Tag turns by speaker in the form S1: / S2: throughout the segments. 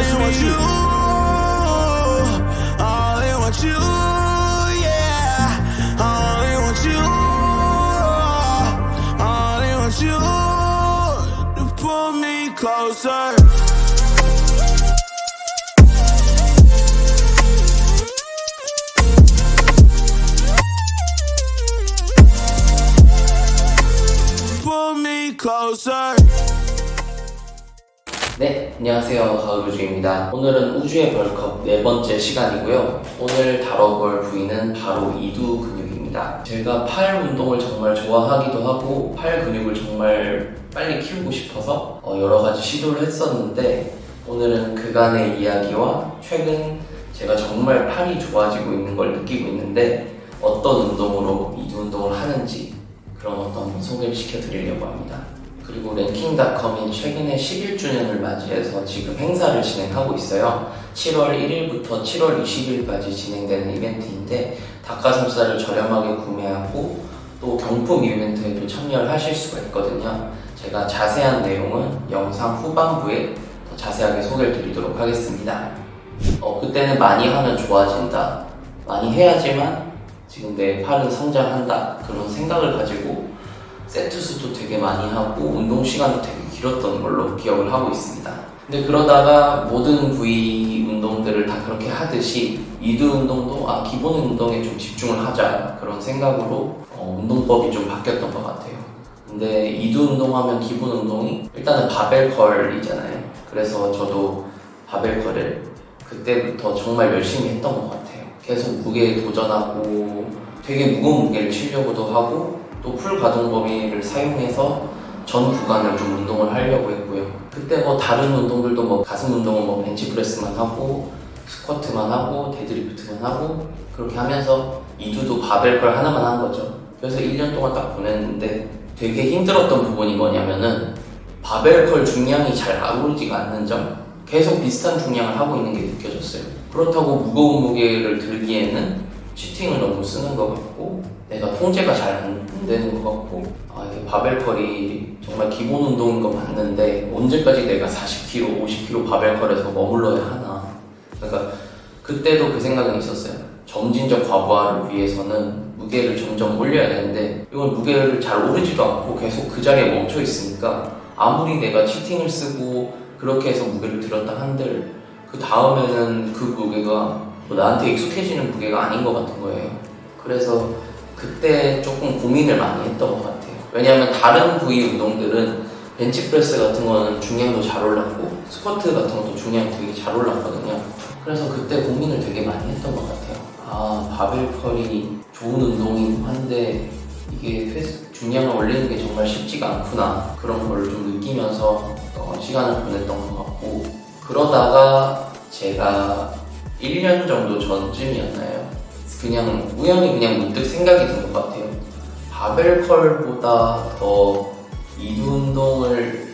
S1: in want you. All in want you. Yeah. All in want you. All in want you. To pull me closer. Pull me closer.
S2: 네, 안녕하세요. 가을우주입니다. 오늘은 우주의 벌컵 네 번째 시간이고요. 오늘 다뤄볼 부위는 바로 이두 근육입니다. 제가 팔 운동을 정말 좋아하기도 하고 팔 근육을 정말 빨리 키우고 싶어서 어, 여러 가지 시도를 했었는데 오늘은 그간의 이야기와 최근 제가 정말 팔이 좋아지고 있는 걸 느끼고 있는데 어떤 운동으로 이두 운동을 하는지 그런 어떤 소개를 시켜드리려고 합니다. 그리고 랭킹닷컴이 최근에 11주년을 맞이해서 지금 행사를 진행하고 있어요. 7월 1일부터 7월 20일까지 진행되는 이벤트인데 닭가슴살을 저렴하게 구매하고 또 경품 이벤트에도 참여를 하실 수가 있거든요. 제가 자세한 내용은 영상 후반부에 더 자세하게 소개를 드리도록 하겠습니다. 어, 그때는 많이 하면 좋아진다. 많이 해야지만 지금 내 팔은 성장한다. 그런 생각을 가지고 세트 수도 되게 많이 하고 운동 시간도 되게 길었던 걸로 기억을 하고 있습니다. 근데 그러다가 모든 부위 운동들을 다 그렇게 하듯이 이두 운동도 아 기본 운동에 좀 집중을 하자 그런 생각으로 어, 운동법이 좀 바뀌었던 것 같아요. 근데 이두 운동하면 기본 운동이 일단은 바벨 컬이잖아요. 그래서 저도 바벨 컬을 그때부터 정말 열심히 했던 것 같아요. 계속 무게에 도전하고 되게 무거운 무게를 치려고도 하고 또 풀 가동 범위를 사용해서 전 구간을 좀 운동을 하려고 했고요. 그때 뭐 다른 운동들도 뭐 가슴 운동은 뭐 벤치프레스만 하고 스쿼트만 하고 데드리프트만 하고 그렇게 하면서 이두도 바벨컬 하나만 한 거죠. 그래서 1년 동안 딱 보냈는데 되게 힘들었던 부분이 뭐냐면은 바벨컬 중량이 잘 오르지가 않는 점 계속 비슷한 중량을 하고 있는 게 느껴졌어요. 그렇다고 무거운 무게를 들기에는 치팅을 너무 쓰는 것 같고 내가 통제가 잘 안 되는 것 같고 아 이게 바벨컬이 정말 기본 운동인 거 맞는데 언제까지 내가 40kg, 50kg 바벨컬에서 머물러야 하나? 그러니까 그때도 그 생각은 있었어요. 점진적 과부하를 위해서는 무게를 점점 올려야 되는데 이건 무게를 잘 오르지도 않고 계속 그 자리에 멈춰 있으니까 아무리 내가 치팅을 쓰고 그렇게 해서 무게를 들었다 한들 그 다음에는 그 무게가 뭐 나한테 익숙해지는 무게가 아닌 것 같은 거예요. 그래서 그때 조금 고민을 많이 했던 것 같아요. 왜냐하면 다른 부위 운동들은 벤치프레스 같은 거는 중량도 잘 올랐고 스쿼트 같은 것도 중량 되게 잘 올랐거든요. 그래서 그때 고민을 되게 많이 했던 것 같아요. 아 바벨컬이 좋은 운동이긴 한데 이게 중량을 올리는 게 정말 쉽지가 않구나 그런 걸 좀 느끼면서 어, 시간을 보냈던 것 같고 그러다가 제가 1년 정도 전쯤이었나요? 그냥 우연히 그냥 문득 생각이 든 것 같아요. 바벨컬보다 더 이두 운동을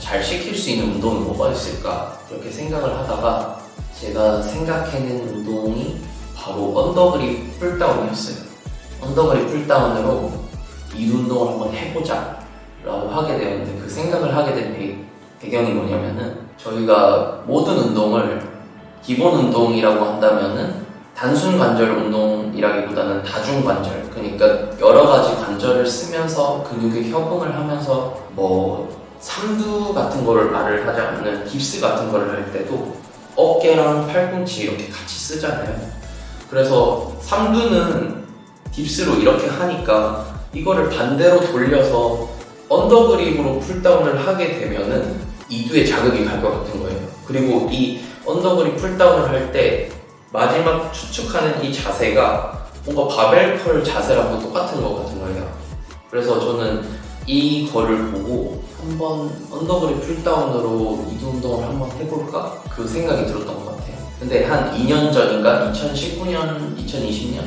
S2: 잘 시킬 수 있는 운동이 뭐가 있을까 이렇게 생각을 하다가 제가 생각해낸 운동이 바로 언더그립 풀다운이었어요. 언더그립 풀다운으로 이두 운동을 한번 해보자 라고 하게 되었는데 그 생각을 하게 된 배, 배경이 뭐냐면은 저희가 모든 운동을 기본 운동이라고 한다면은 단순 관절 운동이라기보다는 다중 관절 그러니까 여러 가지 관절을 쓰면서 근육의 협응을 하면서 뭐 삼두 같은 거를 말을 하지 않는 깁스 같은 거를 할 때도 어깨랑 팔꿈치 이렇게 같이 쓰잖아요 그래서 삼두는 깁스로 이렇게 하니까 이거를 반대로 돌려서 언더그립으로 풀다운을 하게 되면은 이두에 자극이 갈 것 같은 거예요. 그리고 이 언더그립 풀다운을 할 때 마지막 추측하는 이 자세가 뭔가 바벨컬 자세랑 똑같은 것 같은 거예요. 그래서 저는 이 거를 보고 한번 언더그립 풀다운으로 이두 운동을 한번 해볼까? 그 생각이 들었던 것 같아요. 근데 한 2년 전인가? 2019년, 2020년?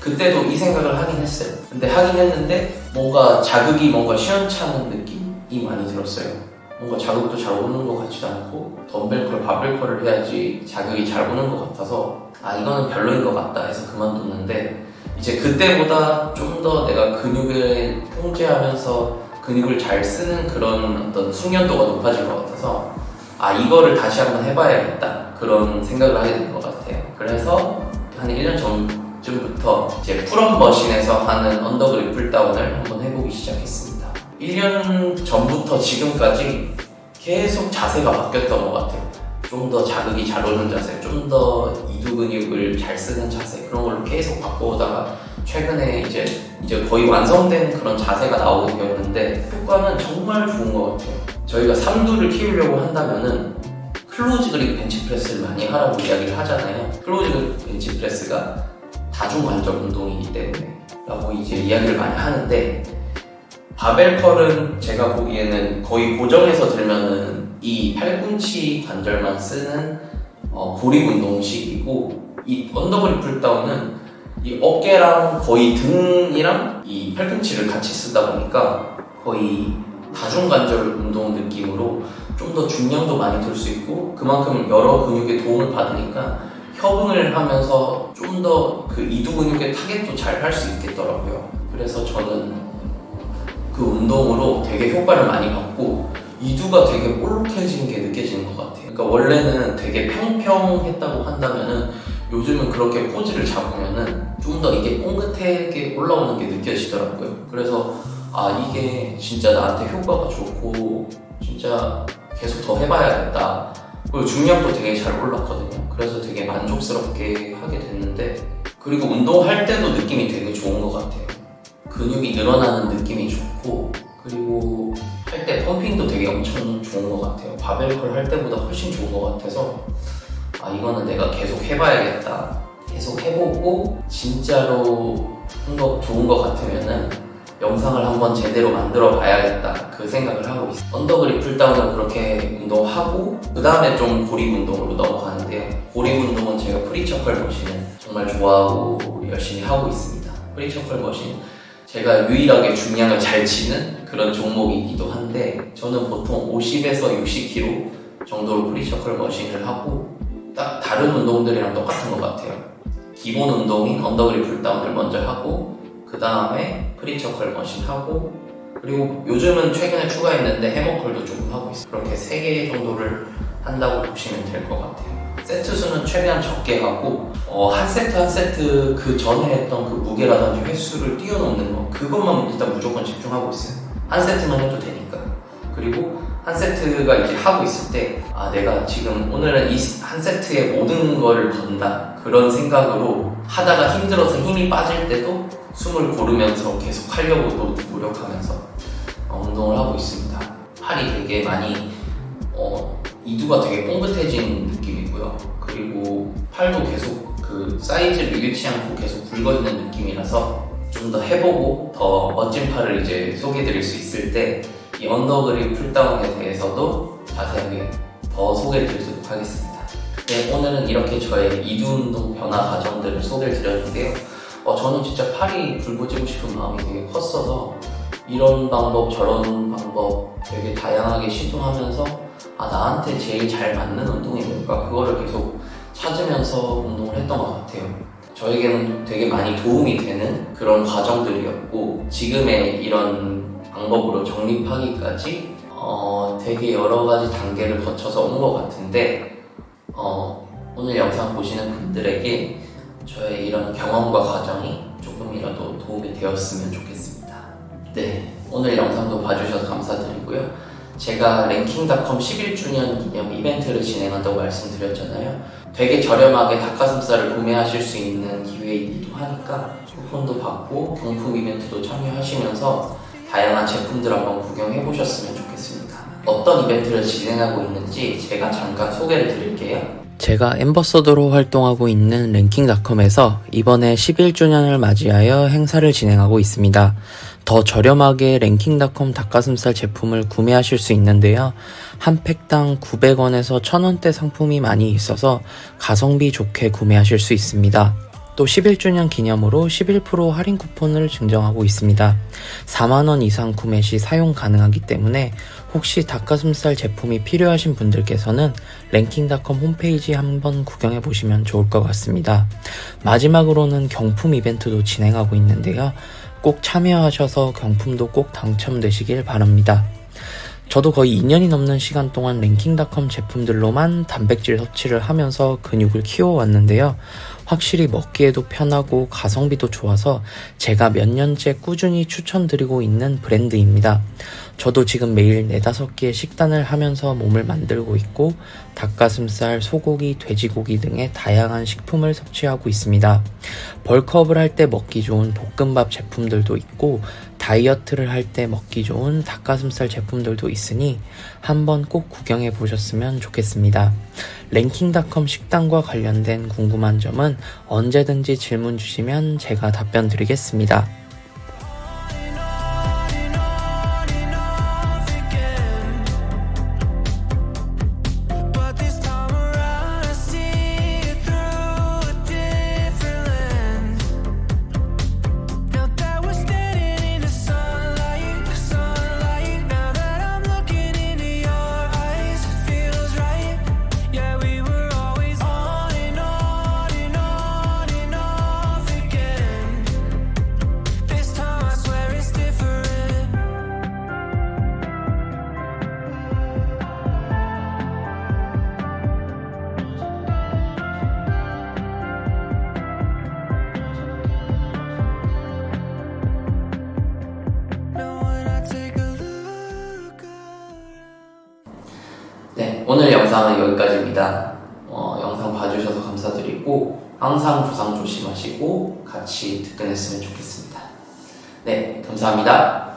S2: 그때도 이 생각을 하긴 했어요. 근데 하긴 했는데 뭔가 자극이 뭔가 시원찮은 느낌이 많이 들었어요. 뭔가 자극도 잘 오는 것 같지도 않고 덤벨컬, 바벨컬을 해야지 자극이 잘 오는 것 같아서 아 이거는 별로인 것 같다 해서 그만뒀는데 이제 그때보다 좀 더 내가 근육을 통제하면서 근육을 잘 쓰는 그런 어떤 숙련도가 높아질 것 같아서 아 이거를 다시 한번 해봐야겠다 그런 생각을 하게 된 것 같아요. 그래서 한 1년 전쯤부터 이제 풀업 머신에서 하는 언더그립 풀다운을 한번 해보기 시작했습니다. 1년 전부터 지금까지 계속 자세가 바뀌었던 것 같아요. 좀 더 자극이 잘 오는 자세, 좀 더 이두 근육을 잘 쓰는 자세 그런 걸로 계속 바꿔오다가 최근에 이제 이제 거의 완성된 그런 자세가 나오게 되었는데 효과는 정말 좋은 것 같아요. 저희가 삼두를 키우려고 한다면은 클로즈 그립 벤치프레스를 많이 하라고 이야기를 하잖아요. 클로즈 그립 벤치프레스가 다중관절 운동이기 때문에 라고 이제 이야기를 많이 하는데 바벨컬은 제가 보기에는 거의 고정해서 들면은 이 팔꿈치 관절만 쓰는 어, 고립 운동식이고 이 언더그립 풀다운은 이 어깨랑 거의 등이랑 이 팔꿈치를 같이 쓰다 보니까 거의 다중관절 운동 느낌으로 좀 더 중량도 많이 들 수 있고 그만큼 여러 근육의 도움을 받으니까 협응을 하면서 좀 더 그 이두 근육의 타겟도 잘 할 수 있겠더라고요. 그래서 저는 그 운동으로 되게 효과를 많이 받고 이두가 되게 볼록해진 게 느껴지는 것 같아요. 그러니까 원래는 되게 평평했다고 한다면은 요즘은 그렇게 포즈를 잡으면은 좀 더 이게 뽕긋하게 올라오는 게 느껴지더라고요. 그래서 아 이게 진짜 나한테 효과가 좋고 진짜 계속 더 해봐야겠다. 그리고 중량도 되게 잘 올랐거든요. 그래서 되게 만족스럽게 하게 됐는데 그리고 운동할 때도 느낌이 되게. 근육이 늘어나는 느낌이 좋고 그리고 할 때 펌핑도 되게 엄청 좋은 것 같아요. 바벨컬 할 때보다 훨씬 좋은 것 같아서 아 이거는 내가 계속 해봐야겠다. 계속 해보고 진짜로 한거 좋은 것 같으면은 영상을 한번 제대로 만들어 봐야겠다 그 생각을 하고 있어요. 언더그립 풀다운을 그렇게 운동하고 그 다음에 좀 고립 운동으로 넘어가는데요. 고립 운동은 제가 프리처컬 머신을 정말 좋아하고 열심히 하고 있습니다. 프리처컬 머신 제가 유일하게 중량을 잘 치는 그런 종목이기도 한데 저는 보통 50에서 60kg 정도로 프리처컬 머신을 하고 딱 다른 운동들이랑 똑같은 것 같아요. 기본 운동인 언더그립 풀다운을 먼저 하고 그 다음에 프리처컬 머신 하고 그리고 요즘은 최근에 추가했는데 해머컬도 조금 하고 있어요. 그렇게 3개 정도를 한다고 보시면 될 것 같아요. 세트 수는 최대한 적게 하고 어, 한 세트 한 세트 그 전에 했던 그 무게라든지 횟수를 뛰어넘는 거 그것만 일단 무조건 집중하고 있어요. 한 세트만 해도 되니까. 그리고 한 세트가 이제 하고 있을 때, 아, 내가 지금 오늘은 이 한 세트의 모든 걸 건다. 그런 생각으로 하다가 힘들어서 힘이 빠질 때도 숨을 고르면서 계속 하려고 또 노력하면서 어, 운동을 하고 있습니다. 팔이 되게 많이, 어, 이두가 되게 뽕긋해진 느낌이고요. 그리고 팔도 계속 그 사이즈를 잃지 않고 계속 굵어 있는 느낌이라서 좀 더 해보고 더 멋진 팔을 이제 소개드릴 수 있을 때 이 언더그립 풀다운에 대해서도 자세하게 더 소개를 드리도록 하겠습니다. 네, 오늘은 이렇게 저의 이두 운동 변화 과정들을 소개를 드렸는데요. 어, 저는 진짜 팔이 굵어지고 싶은 마음이 되게 컸어서 이런 방법 저런 방법 되게 다양하게 시도하면서 아 나한테 제일 잘 맞는 운동이 뭘까 그거를 계속 찾으면서 운동을 했던 것 같아요. 저에게는 되게 많이 도움이 되는 그런 과정들이었고 지금의 이런 방법으로 정립하기까지 어, 되게 여러 가지 단계를 거쳐서 온 것 같은데 어, 오늘 영상 보시는 분들에게 저의 이런 경험과 과정이 조금이라도 도움이 되었으면 좋겠습니다. 네, 오늘 영상도 봐주셔서 감사드리고요. 제가 랭킹닷컴 11주년 기념 이벤트를 진행한다고 말씀드렸잖아요. 되게 저렴하게 닭가슴살을 구매하실 수 있는 기회이기도 하니까 쿠폰도 받고 경품 이벤트도 참여하시면서 다양한 제품들 한번 구경해 보셨으면 좋겠습니다. 어떤 이벤트를 진행하고 있는지 제가 잠깐 소개를 드릴게요. 제가 엠버서더로 활동하고 있는 랭킹닷컴에서 이번에 11주년을 맞이하여 행사를 진행하고 있습니다. 더 저렴하게 랭킹닷컴 닭가슴살 제품을 구매하실 수 있는데요. 한 팩당 900원에서 1000원대 상품이 많이 있어서 가성비 좋게 구매하실 수 있습니다. 또 11주년 기념으로 11% 할인 쿠폰을 증정하고 있습니다. 4만원 이상 구매 시 사용 가능하기 때문에 혹시 닭가슴살 제품이 필요하신 분들께서는 랭킹닷컴 홈페이지 한번 구경해 보시면 좋을 것 같습니다. 마지막으로는 경품 이벤트도 진행하고 있는데요. 꼭 참여하셔서 경품도 꼭 당첨되시길 바랍니다. 저도 거의 2년이 넘는 시간 동안 랭킹닷컴 제품들로만 단백질 섭취를 하면서 근육을 키워왔는데요. 확실히 먹기에도 편하고 가성비도 좋아서 제가 몇 년째 꾸준히 추천드리고 있는 브랜드입니다. 저도 지금 매일 4, 5개의 식단을 하면서 몸을 만들고 있고 닭가슴살, 소고기, 돼지고기 등의 다양한 식품을 섭취하고 있습니다. 벌크업을 할 때 먹기 좋은 볶음밥 제품들도 있고 다이어트를 할 때 먹기 좋은 닭가슴살 제품들도 있으니 한번 꼭 구경해 보셨으면 좋겠습니다. 랭킹닷컴 식단과 관련된 궁금한 점은 언제든지 질문 주시면 제가 답변 드리겠습니다.
S3: 여기까지입니다. 어, 영상 봐주셔서 감사드리고 항상 부상 조심하시고 같이 득근했으면 좋겠습니다. 네, 감사합니다.